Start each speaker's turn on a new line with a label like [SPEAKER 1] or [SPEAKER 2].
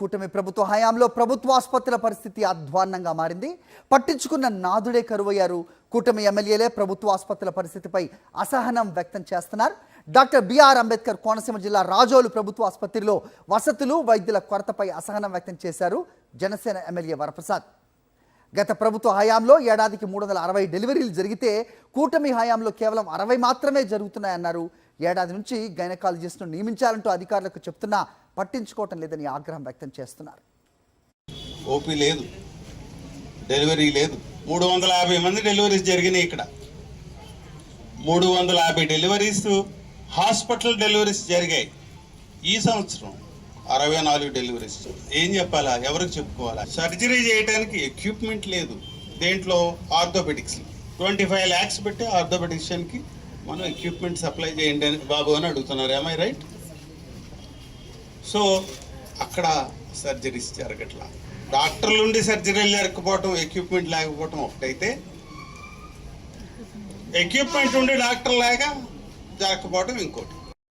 [SPEAKER 1] కూటమి ప్రభుత్వ హయాంలో ప్రభుత్వ ఆసుపత్రుల పరిస్థితి అధ్వాన్నంగా మారింది. పట్టించుకున్న నాదుడే కరువయ్యారు. కూటమి ఎమ్మెల్యేలే ప్రభుత్వ ఆసుపత్రుల పరిస్థితిపై అసహనం వ్యక్తం చేస్తున్నారు. డాక్టర్ బిఆర్ అంబేద్కర్ కోనసీమ జిల్లా రాజోలు ప్రభుత్వ ఆసుపత్రిలో వసతులు వైద్యుల కొరతపై అసహనం వ్యక్తం చేశారు జనసేన ఎమ్మెల్యే వరప్రసాద్. గత ప్రభుత్వ హయాంలో ఏడాదికి మూడు వందల అరవై డెలివరీలు జరిగితే కూటమి హయాంలో కేవలం అరవై మాత్రమే జరుగుతున్నాయన్నారు ఏడాది నుంచి గైనకాలజిస్ట్ను నియమించాలంటూ అధికారులకు చెప్తున్నా పట్టించుకోవటం లేదని ఆగ్రహం వ్యక్తం చేస్తున్నారు.
[SPEAKER 2] ఓపీ లేదు. డెలివరీ లేదు. మూడు వందల యాభై మంది డెలివరీస్ జరిగినాయి ఇక్కడ. మూడు వందల యాభై డెలివరీస్ హాస్పిటల్ డెలివరీస్ జరిగాయి. ఈ సంవత్సరం అరవై నాలుగు డెలివరీస్. ఏం చెప్పాలా? ఎవరికి చెప్పుకోవాలా? సర్జరీ చేయడానికి ఎక్విప్మెంట్ లేదు. దేంట్లో ఆర్థోపెటిక్స్ ట్వంటీ ఫైవ్ ల్యాక్స్ పెట్టి ఆర్థోపెటిషియన్కి మనం ఎక్విప్మెంట్ సప్లై చేయండి అని బాబు అని అడుగుతున్నారు. ఏమై రైట్ సో అక్కడ సర్జరీస్ జరగట్లా. డాక్టర్లు ఉండి సర్జరీలు జరగకపోవటం ఎక్విప్మెంట్ లేకపోవటం ఒకటైతే ఎక్విప్మెంట్ ఉండి డాక్టర్ లేక జరగకపోవటం ఇంకోటి.